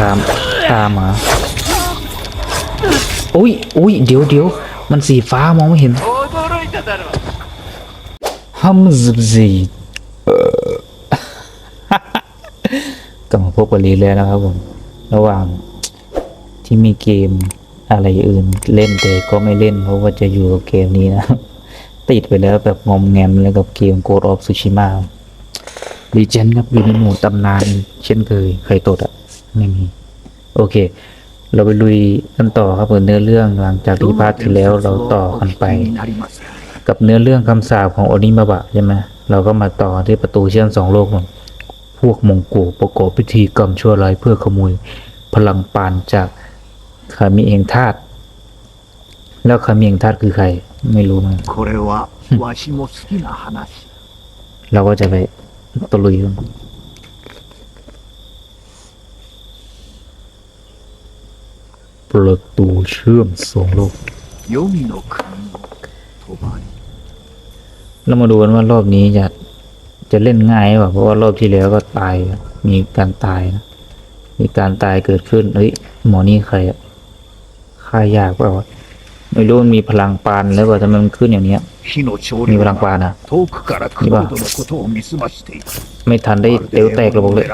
ตามตามมาอุ้ยอุ้ยเดี๋ยวเดี๋ยวมันสีฟ้ามองไม่เห็นฮัมซซีกลับมาพบกับลีแล้วนะครับผม ระหว่างที่มีเกมอะไรอื่นเล่นแต่ก็ไม่เล่น เพราะว่าจะอยู่กับเกมนี้นะ ติดไปแล้วแบบงอมแงมแล้วกับเกมโกดออฟซูชิมาลีเจนครับอยู่ในหมู่ตำนานเช่นเคยเคยตดอะ ไม่มี โอเค เราไปลุยกันต่อครับเปิดเนื้อเรื่องหลังจากที่พาร์ทที่แล้วเราต่อกันไป กับเนื้อเรื่องคำสาปของโอนิมาบะใช่ไหมเราก็มาต่อที่ประตูเชื่อมสองโลกพวกมงกุฎประกอบพิธีกรรมชั่วร้ายเพื่อขโมยพลังปานจากขามีเองธาตุแล้วขามีเองธาตุคือใคร ไม่รู้มันเราก็จะไปตะลุยกัน ประตูเชื่อมสองโลก เรามาดูกันว่ารอบนี้จะจะเล่นง่ายป่ะเพราะว่ารอบที่แล้วก็ตาย มีการตายนะมีการตายเกิดขึ้นเฮ้ยหมอนี่ใครอะฆ่ายากเปล่าวะไม่รู้มันมีพลังปานแล้วเปล่าทำไมมันขึ้นอย่างเนี้ยมีพลังปานอะนี่ป่ะไม่ทันได้เตลแตกหรอกเลย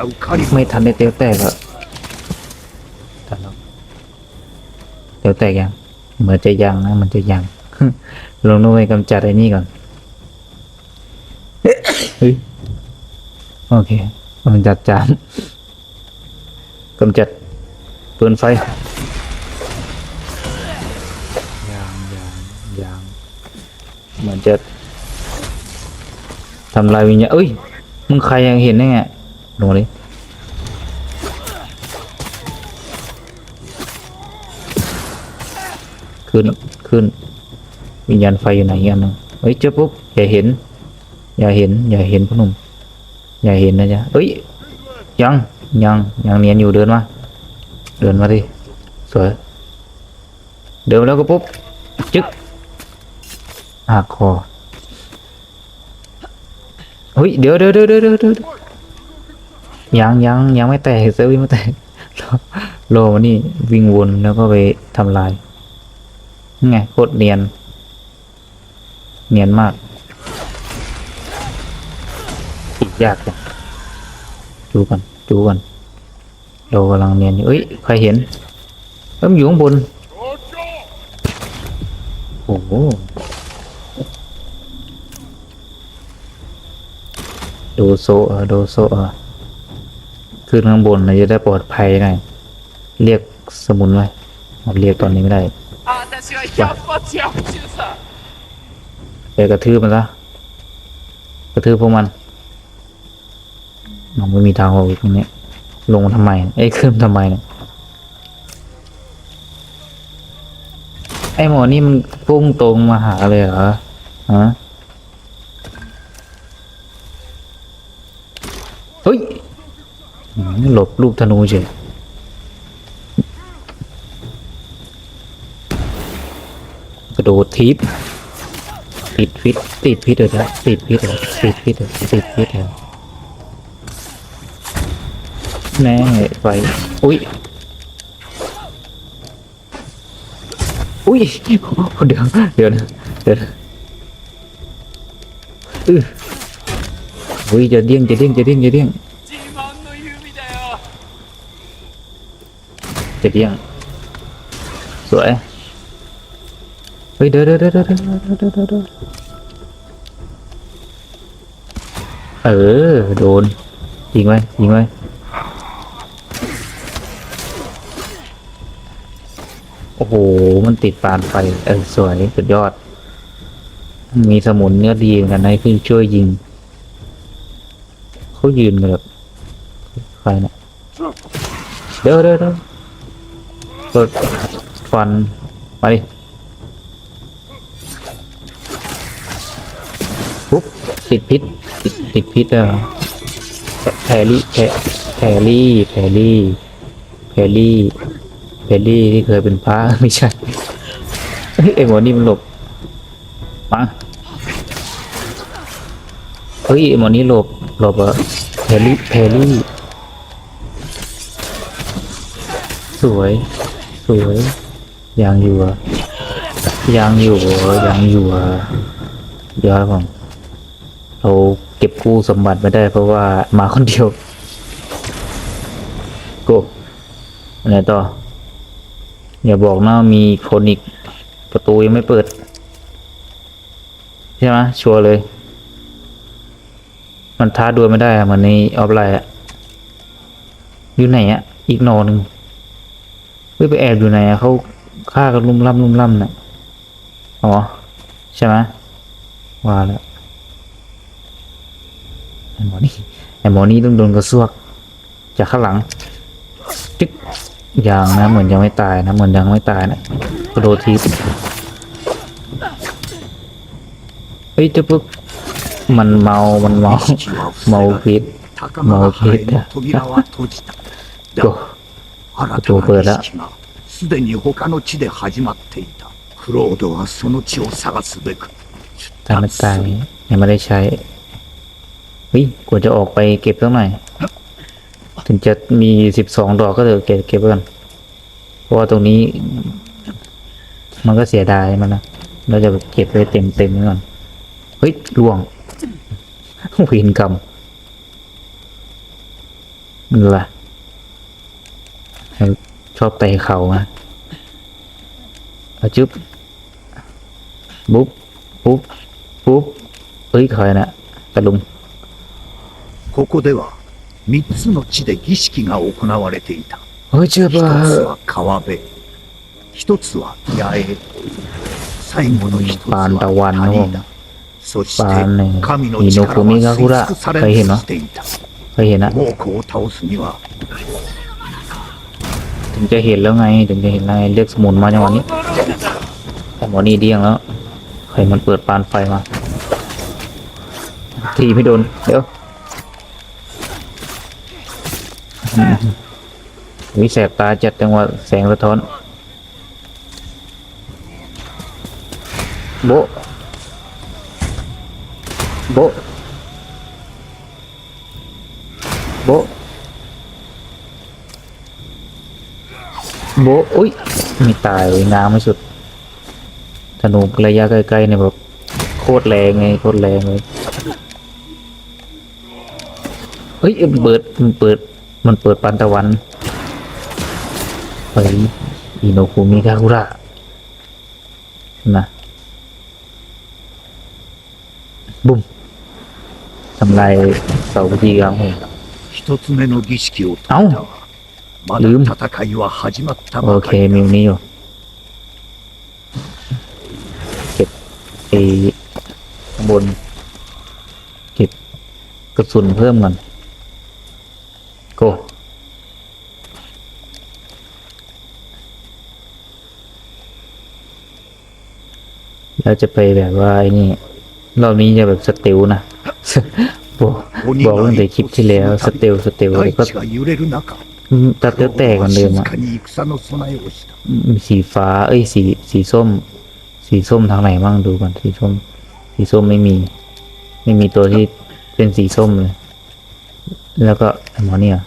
ไม่ทันได้เตลแตกอะ เตวแตกยังเหมือนจะยังนะมันจะยังลงด้วยกำจัดไอ้นี่ก่อนเฮ้ยโอเคกำจัดจานกำจัดปืนไฟยางยางยางเหมือนจะทำลายวิญญาณเอ้ยมึงใครยังเห็นได้ไงลงมาดิ ขึ้นขึ้น วิญญาณไฟอยู่ไหนอันหนึงเฮ้ยเจอปุ๊บอย่าเห็น อย่าเห็น อย่าเห็นพ่อหนุ่มอย่าเห็นนะจ๊ะเอ้ยยังยังยังเนียนอยู่เดินมา เดินมาดิสวยเดินมาแล้วก็ปุ๊บจึ๊กหักคอเฮ้ยเดี๋ยวเดี๋ยวเดี๋ยวเดี๋ยวเดี๋ยวยังยังยังไม่แตกเซอร์วิสไม่แตกรอมานี่วิ่งวนแล้วก็ไปทำลาย ไงโคตรเนียน เนียนมากอีกยากจังดูกันดูกันเรากำลังเนียนอยู่เอ้ยใครเห็นเอ้มอยู่ข้างบนโอ้โหดูโซเออดูโซเออขึ้นข้างบนนะจะได้ปลอดภัยหน่อยเรียกสมุนไว้เอาเรียกตอนนี้ไม่ได้ 私は百発百中さ ไปกระทืบมันซะกระทืบพวกมันมันไม่มีทางออกอยู่ตรงนี้ ลงมาทำไม เอ้ยขึ้นทำไมเนี่ยไอ้หมอนี่มันพุ่งตรงมาหาเลยเหรอฮะเฮ้ยอืมหลบลูกธนูเฉย โดดทิปติดพิษติดพิษเลยนะติดพิษเลยติดพิษเลยติดพิษเลยแน่ไปอุ้ยอุ้ยเดี๋ยวเดี๋ยวนะเดี๋ยวอืออุ้ยจะเดี้ยงจะเดี้ยงจะเดี้ยงจะเดี้ยงจะเดี้ยงสวย เฮ้ยเดี๋ยวเดี๋ยวเดี๋ยวเดี๋ยวเดี๋ยวเดี๋ยวเดี๋ยวเออ โดน ยิงไว้ ยิงไว้ โอ้โห มันติดปานไฟ เออ สวย สุดยอด มีสมุนเนื้อดีเหมือนกันนะที่ช่วยยิง เขายืนกันแบบใครนะเดี๋ยวเดี๋ยวเดี๋ยวเปิดฟัน มาดิ ติดพิษติดติดพิษอะแพรี่แพรแพรี่แพรี่แพรรี่เพลลี่ที่เคยเป็นพระไม่ใช่เฮ้ยไอ้หมอนี่มันหลบมาเฮ้ยไอ้หมอนี่หลบหลบเหรอะเพลลี่เพลลี่สวยสวยยังอยู่อะยังอยู่ยังอยู่อะเดี๋ยวครับผม เราเก็บกู้สมบัติไม่ได้เพราะว่ามาคนเดียวกูอะไรต่อ อย่าบอกนะว่ามีคนอีกประตูยังไม่เปิด ใช่ไหมชัวร์เลย มันท้าดวลไม่ได้เหมันในออฟไลน์อะอยู่ไหนอะอีกนอหนึ่งเฮ้ยไปแอบอยู่ไหนอะเขาฆ่ากันลุ่มล่ำลุ่มล่ำน่ะอ๋อ ใช่ไหมว่าแล้ว ไอ้หมอนี่ไอ้หมอนี่ต้องโดนกระซวก จากข้างหลังจึ๊กยังนะเหมือนยังไม่ตายนะเหมือนยังไม่ตายนะกระโดดทีบเฮ้ยเจะปุ๊กมันเมา มันเมา 意識は เมา 伏せら พิ れ ษ 高間原への扉は閉じた。だ ก็ 新たな儀式がすでに他の地で始まっていた。クロードはその地を探すべく出 ตายไม่ 立 ตา ฮ้ยกว่าจะออกไปเก็บสักหน่อย ถึงจะมีสิบสองดอกก็เถอะเก็บเก็บก่อนเพราะว่าตรงนี้ มันก็เสียดายมันนะ เราจะเก็บไว้เต็มเต็มไว้ก่อน เฮ้ยล่วงเวินกรรมมันละชอบเตะเข่ามาเอาจุ๊บบุ๊บ ปุ๊บ ปุ๊บ เฮ้ยใครนะตะลุง ここでは三つの地で儀式が行われていた。 เฮ้ยเชื่อ 一 ป่ะ つは川辺、一つは八重、最後の一つはパンダワンの谷だ。そしパンねて神の猪力は組がほら吸い尽くされ大変なとしていた。 เคยเห็นนะ 猛虎を倒すには ถึงจะเห็นแล้วไง ถึงจะเห็นแล้วไงเรียกสมุนมาจังหวะนี้ 驚いてたろ แต่หมอนี่เดี้ยงแล้ว ใครมันเปิดปานไฟมา ทีไม่โดน เดี๋ยว วิแสบตาจัดจังหวะแสงสะท้อน โบ โบ โบ โบ อุ้ยม่ตายเลยงางไม่สุด ธนูระยะใกล้ๆเนี่ยแบบโคตรแรงไงโคตรแรงเลย เฮ้ยเปิดเปิด มันเปิดปันตะวันไปอิโนคุมิกาคุระนะบุ้มทำลายเสาพิธีกรรมผม 一つ目の儀式を解いたあわ。まだลืม 戦いは始まった โอ ば เค かり มี だ。 ตรงนี้อยู่ เก็บไอ้ข้างบน เก็บกระสุนเพิ่มก่อน ราจะไปแบบว่าไอ้นี่รอบนี้จะแบบสติวนะบอกบอกตั้งแต่คลิปที่แล้วสติวสติลแล้วก็ตัดเตี้แตกกันเดิมอะสีฟ้า เอ้ยสีสีส้ม สีส้มทางไหนบ้างดูก่อนสีส้ม สีส้มไม่มี ไม่มีตัวที่เป็นสีส้มเลย แล้วก็ไอหมอนี่อ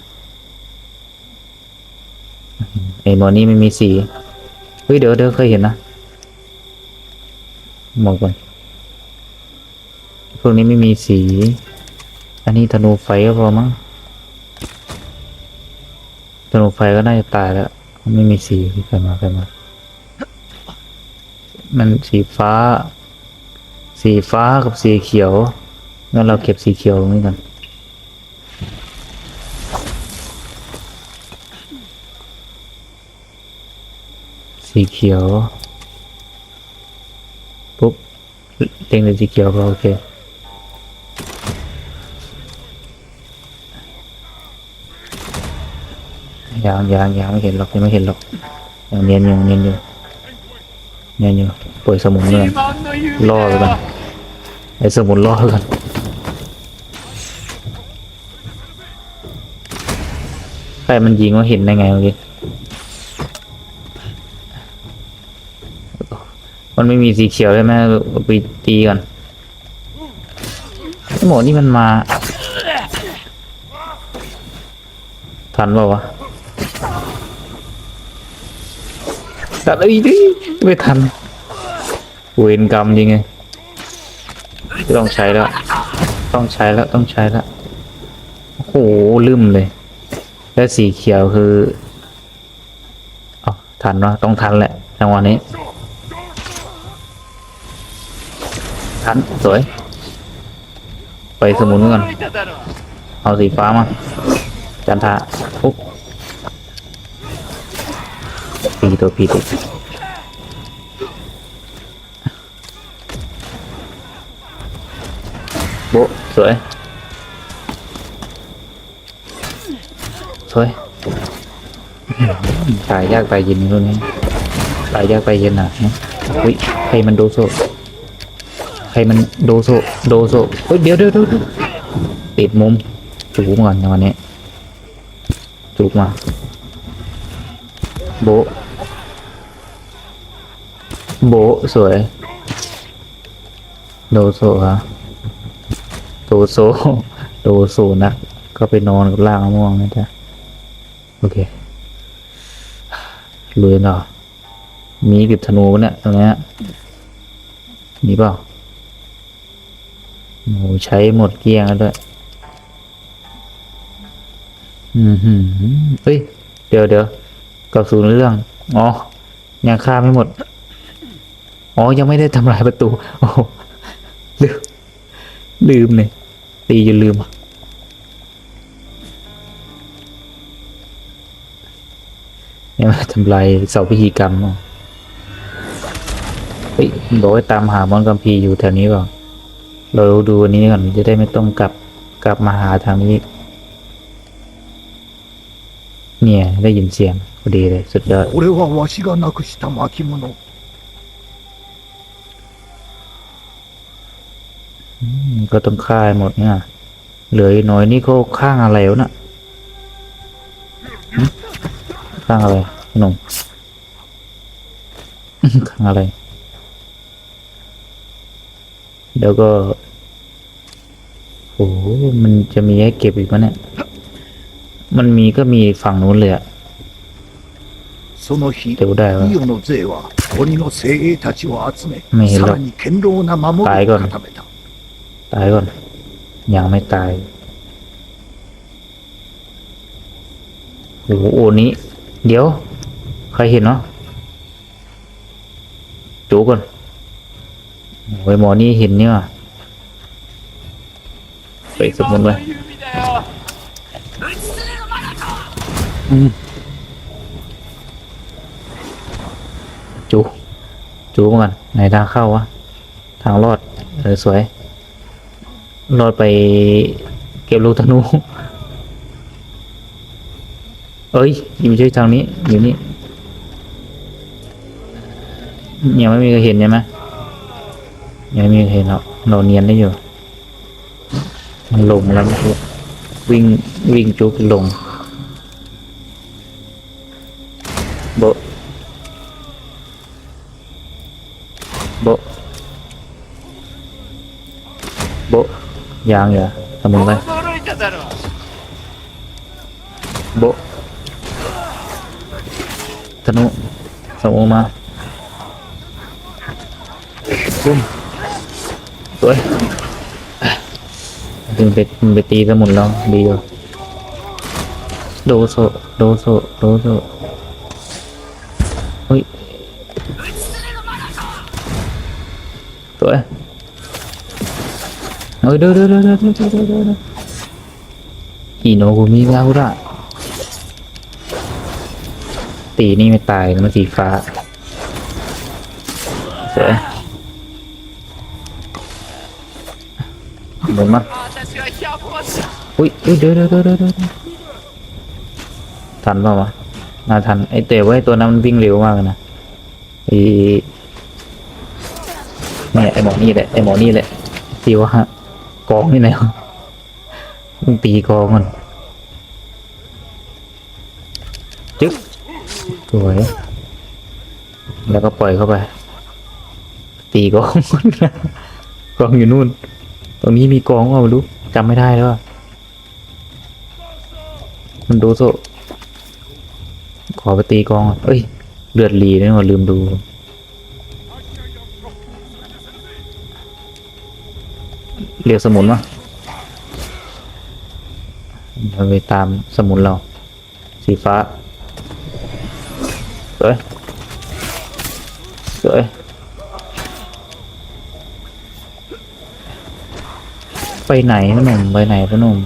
ไอหมอนี่ไม่มีสีเฮ้ยเดี๋ยวเดี๋ยวเคยเห็นนะ มองก่อนพวกนี้ไม่มีสี อันนี้ธนูไฟก็พอมั้งธนูไฟก็น่าจะตายแล้ว ไม่มีสีใครมาใครมา มันสีฟ้า สีฟ้ากับสีเขียว งั้นเราเก็บสีเขียวตรงนี้กันสีเขียว ปุ๊บ เต็งเลยสีเขียวก็โอเคยางยางยางไม่เห็นหรอกยังไม่เห็นหรอกยังเนียนอยู่เนียนอยู่เนียนอยู่ป่วยสมุนเลยล่อไปก่อนไอ้สมุนล่อไปก่อนใครมันยิงว่าเห็นได้ไงเมื่อกี้ มันไม่มีสีเขียวใช่ไหมไปตีก่อนไอ้หมอนี่มันมา ทันเปล่าวะตัดเอ้ยดิไม่ทันเวรกรรมจริงไงต้องใช้แล้ว ต้องใช้แล้วต้องใช้แล้วโอ้โหลืมเลย แล้วสีเขียวคือเอทันเนาะต้องทันแหละจังหวะนี้ ชั้นสวย ไปสมุนก่อนเอาสีฟ้ามา จันทาปุ๊บตีตัวผิดอีโบสวย สวยตายยากตายเย็นรุ่นนี้ตายยากตายเย็นอะอุ้ยใครมันดูโซ่ รมันโดโซโดโซเฮ้ยเดี๋ยวเดี๋ยวเดี๋ยวติดมุมจูบก่อนนะวันนี้จูบมาโบโบสวยโดโซฮะโดโซโดโซนะก็ไปนอนกับล่างมะม่วงนะจ๊ะโอเคลุยเนาะมีกับธนูเนี่ยตรงนี้มีเปล่า โอ้ใช้หมดเกลี้ยงแล้วด้วย อืมหืมเฮ้ย เดี๋ยวเดี๋ยวกลับสู่เรื่อง อ๋อ ยังฆ่าไม่หมด อ๋อ ยังไม่ได้ทำลายประตู โอ้โหลืม ลืมเลย ตีจนลืมอะยังไม่ทำลายเสาพิธีกรรมอะเฮ้ยบอกว่าตามหามอนกัมพีอยู่แถวนี้เปล่า เราดูอันนี้ก่อนจะได้ไม่ต้องกลับกลับมาหาทางนี้ เนี่ยได้ยินเสียงพอดีเลยสุดยอดก็ต้องฆ่าหมดเนี่ยเหลืออีหน้อยนี่เขาข้างอะไรวะน่ะข้างอะไรหนุ่มข้างอะไร แล้วก็ โอ้มันจะมีให้เก็บอีกมะเนี่ย มันมีก็มีฝั่งนู้นเลยอะเดี๋ยวได้วะไม่เห็นหรอกตายก่อน ตายก่อน ยังไม่ตายโอ้โหโอนี้ เดี๋ยว ใครเห็นนาะจูก่อนโอหมอนี่เห็นเนี่ย ไปสมุนไว้จู จูมาก่อนไหนทางเข้าวะ ทางรอด เออ สวย รอดไปเก็บลูกธนู เอ้ย อยู่ช่วยทางนี้ อยู่นี่ ยังไม่มีใครเห็นใช่ไหมยังไม่มีใครเห็นเราเราเนียนได้อยู่ หลงแล้ววิ่งวิ่งจุกหลงโบโบโบยางอย่าทำมึงไปโบธนุสมองมาบุ้มสวย ตีไปตึงไปตีสมุนแล้วดีอยู่โดโซโดโซโดโซเฮ้ยตัวยเฮ้ยเด้อเด้อเด้อเด้อเด้อเด้อเด้อฮิโนกูมิซาฮุระตีนี่ไม่ตายมันสีฟ้าสวยเหมือนมั้ย อุ้ยอุ้ยเดี๋ยวเดี๋ยวเดี๋ยวเดี๋ยวเดี๋ยวทันเปล่าวะน่าทันไอเต๋อไว้ตัวนั้นมันวิ่งเร็วมากเลยนะไอเนี่ยไอหมอนี่แหละไอหมอนี่แหละตีว่ากองนี่ไหนวะต้องตีกองก่อนจึ๊กสวยแล้วก็ปล่อยเข้าไป ตีกองกองอยู่นู่น ตรงนี้มีกองว่าไม่รู้จำไม่ได้แล้วมันดูโซขอไปตีกองเอ้ย เลือดรีนี่ว่าลืมดู เรียกสมุนวะเราไปตามสมุนเรา สีฟ้าสวยสวย ไปไหนพ่อหนุ่มไปไหนพ่อหนุ่ม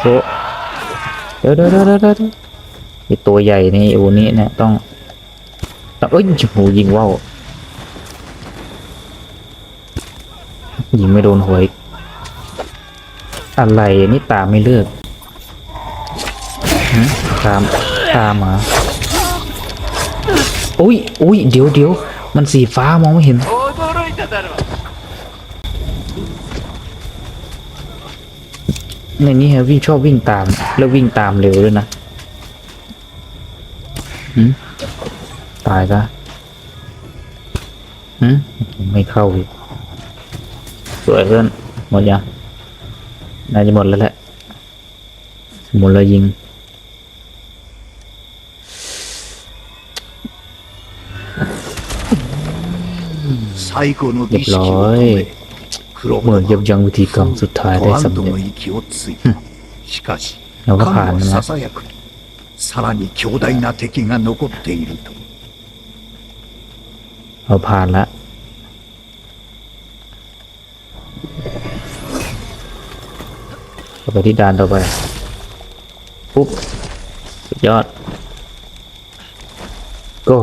โอเดี๋ยวเดี๋ยวเดี๋ยวเดี๋ยวเดี๋ยวไอตัวใหญ่นี่อ้นี่เนี่ยต้องต้องเอ้ยโหยิงว่าวยิงไม่โดนหวอีกอะไรนี่ตามไม่เลือกตามตามมาอุ้ยอุ้ยเดี๋ยวเดี๋ยวมันสีฟ้ามองไม่เห็น Оторвал. ในนี้ฮวิ่งชอบวิ่งตาม แล้ววิ่งตามเร็วด้วยนะหืมตายซะหืมไม่เข้าอีกสวยเพื่อนหมดยังน่าจะหมดแล้วแหละหมดแล้วยิง 最後のเรีย儀式をบร้อย 止めクロ เหมือน ー ยับยั้งวิธีกรรมสุดท้ายได้ ド安 สำ 堵 เร็จ の息をついたしかしやばか神のなささやくにさらに強大な敵が残っていると เราผ่านละต่อไปที่ด่านต่อไปปุ๊บสุดยอด ก็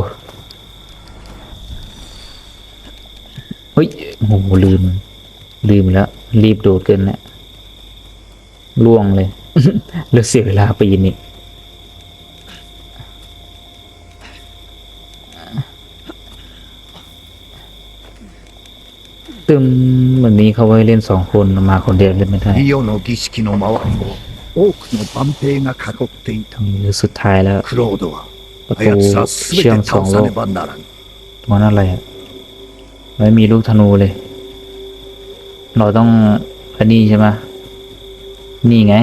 เฮ้ยโอ้โหลืม ลืมแล้ว รีบโดดเกินแล้วล่วงเลย เหลือเสียเวลาปีนอีก ตึมวันนี้เขาไว้เล่นสองคนมาคนเดียวเล่นไม่ได้ リオの儀式の周りを多くの万兵が囲っていた นี่คือสุดท้ายแล้ว クロードは ประ あ ตู やつは เชื่อ 全 ม て สอง 倒 โล さ ก ねばならん ตัวนั้นอะไรอ่ะ ไม่มีลูกธนูเลย เราต้องอันนี้ใช่ไหมนี่ไง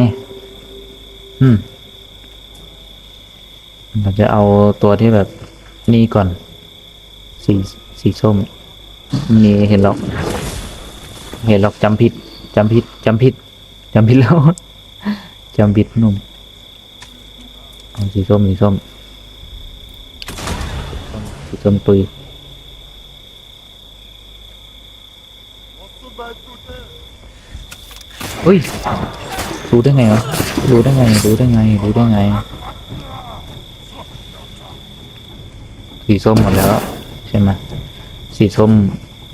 อืม เราจะเอาตัวที่แบบนี่ก่อน สีสีส้มนี่เห็นหรอก เห็นหรอกจำผิดจำผิดจำผิดจำผิดแล้วจำผิดนุ่มเอาสีส้มสีส้มสีส้มตุย เฮ้ย รู้ได้ไงวะ รู้ได้ไง รู้ได้ไง รู้ได้ไง สีส้มหมดแล้ว ใช่ไหมสีส้ม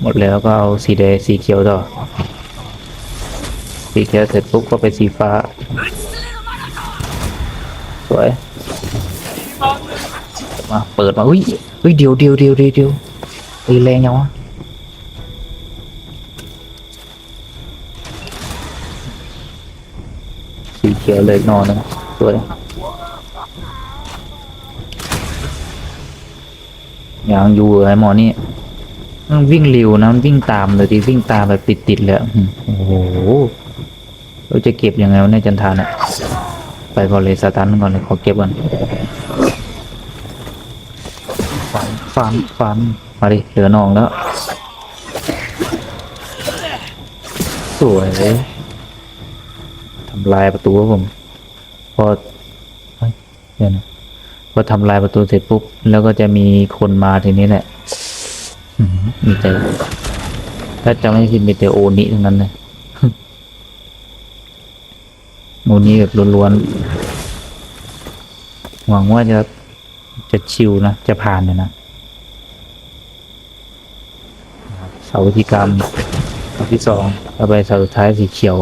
หมดแล้วก็เอาสีแดงสีเขียวต่อ สีเขียวเสร็จปุ๊บก็ไปสีฟ้า สวย มา เปิดมา อุ้ยอุ้ยเดียวเดียวเดียวเดียวเดียวเอ้ยแรงยังวะสีเขียวเลยนอนนะสวยยังอยู่ไอ้หมอนี่มันวิ่งเร็วนะมันวิ่งตามเลยทีวิ่งตามแบบติดๆเลยโอ้โหเราจะเก็บยังไงวะเนี่ยจันทานี่ยไปก่อนเลยสตาร์ทก่อนเลยขอเก็บก่อนฟันฟันฟันมาดิเหลือนองแล้ว สวย ทำลายประตูครับผม พอเดี๋ยวนะพอทำลายประตูเสร็จปุ๊บ แล้วก็จะมีคนมาทีนี้แหละมีแต่ถ้าจะไม่ผิดมีแต่โอนิทั้งนั้นเลยโอนิแบบล้วนๆหวังว่าจะจะชิวนะ จะผ่านเนี่ยนะเสาวิธีกรรมที่สองต่อไปเสาสุดท้ายสีเขียว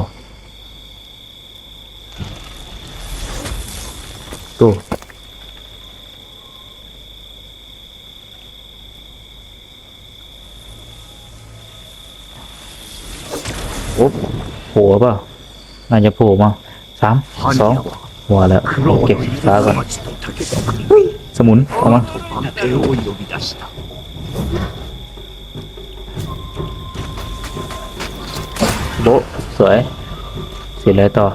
ตัวโอ้โผล่เป่ะน่าจะโผล่มาสามสองหัวแล้วเก็บตาก่อนสมุนออกมาโบสวย เสร็จแล้วต่อ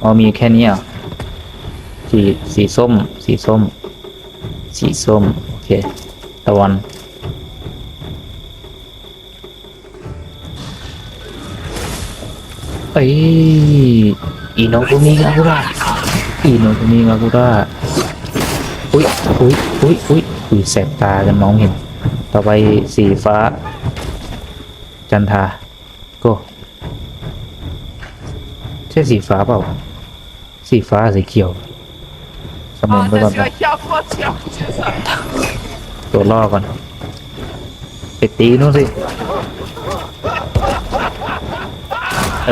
เอามีแค่นี้อะ สีสีส้ม สีส้ม สีส้ม โอเค ตะวัน เอ้ยอีโนกุมิกาคุระอีโนกุมิกาคุระอุ้ยอุ้ยอุ้ยอุ้ยอุ้ยแสบตากันมองเห็น ต่อไปสีฟ้า จันทาก็ใช่สีฟ้าเปล่า สีฟ้าสีเขียว สมุนไปก่อนตัวล่อก่อนติดตีนู้นสิ เอ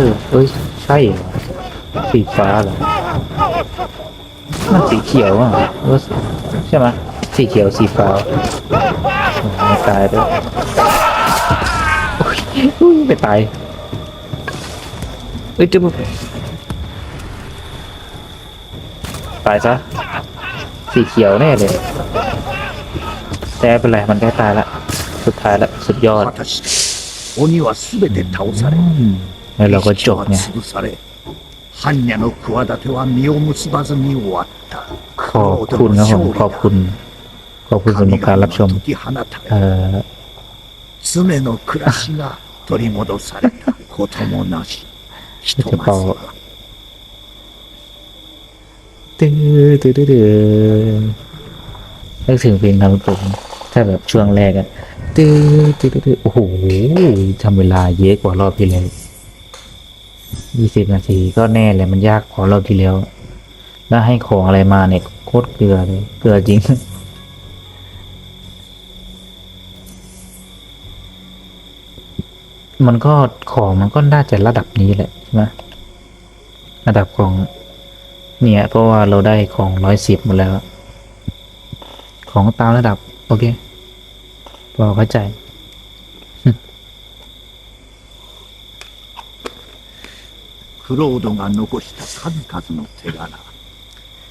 อเอ้ย ใช่สีฟ้าเหรอมันสีเขียวอะใช่ไหมสีเขียวสีฟ้าตายด้วยไปตายเอ้ยจุ๊บายซะสีเขียวแน่เลย แต่เป็นไรมันใกล้ตายละ สุดท้ายละ สุดยอดแล้วเราก็จบเนี่ยขอบคุณนะผมขอบคุณ ขอบคุณสำหรับการรับชมเอ่อจะเป่า ตื้อตื้อตื้อตื้อนึกถึงเพลงนารุโตะถ้าแบบช่วงแรกอะตื้อตื้อตื้อตื้อโอ้โหทำเวลาเยอะกว่ารอบที่แล้วยี่สิบนาทีก็แน่เลยมันยากกว่ารอบที่แล้ว แล้วให้ของอะไรมาเนี่ยโคตรเกลือเลยเกลือจริงมันก็ของมันก็น่าจะระดับนี้แหละใช่ไหมระดับของ เนี่ย เพราะว่าเราได้ของร้อยสิบหมดแล้ว ของตามระดับ โอเค พอเข้าใจ クロードが残した数々の手柄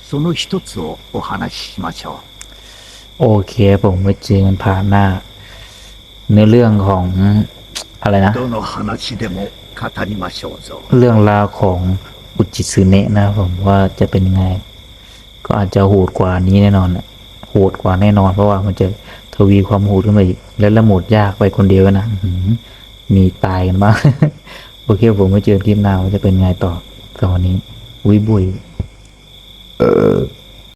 その一つをお話ししましょ โอเค ผมไปเจอกันผ่านหน้า เนื้อเรื่องของอะไรนะ うどの話でも語りましょうぞ เรื่องราวของ อุจิซึเนะนะผมว่าจะเป็นยังไง ก็อาจจะโหดกว่านี้แน่นอนโหดกว่าแน่นอน เพราะว่ามันจะทวีความโหดขึ้นไปอีก แล้วละหมดยากไปคนเดียวนะมีตายกันบ้างโอเคผมไม่เจอคลิปหน้าว่าจะเป็นไงต่อตอนนี้วิบุย เออ